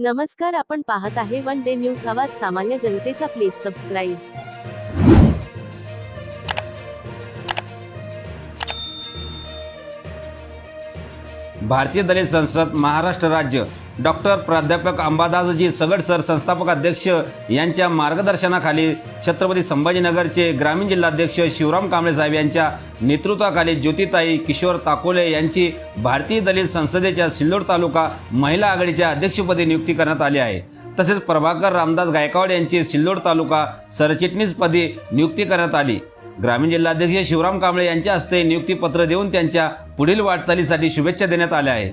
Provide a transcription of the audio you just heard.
नमस्कार आपण पाहत आहे वन डे न्यूज आवाज सामान्य जनतेचा प्लीज सबस्क्राईब. भारतीय दलित संसद महाराष्ट्र राज्य. डॉक्टर प्राध्यापक अंबादासजी सगड सर संस्थापक अध्यक्ष यांच्या मार्गदर्शनाखाली छत्रपती संभाजीनगरचे ग्रामीण जिल्हाध्यक्ष शिवराम कांबळे साहेब यांच्या नेतृत्वाखाली ज्योतिताई किशोर ताकोले यांची भारतीय दलित संसदेच्या सिल्लोड तालुका महिला आघाडीच्या अध्यक्षपदी नियुक्ती करण्यात आली आहे. तसेच प्रभाकर रामदास गायकवाड यांची सिल्लोड तालुका सरचिटणीसपदी नियुक्ती करण्यात आली. ग्रामीण जिल्हाध्यक्ष शिवराम कांबळे यांच्या हस्ते नियुक्तीपत्र देऊन त्यांच्या पुढील वाटचालीसाठी शुभेच्छा देण्यात आल्या आहेत.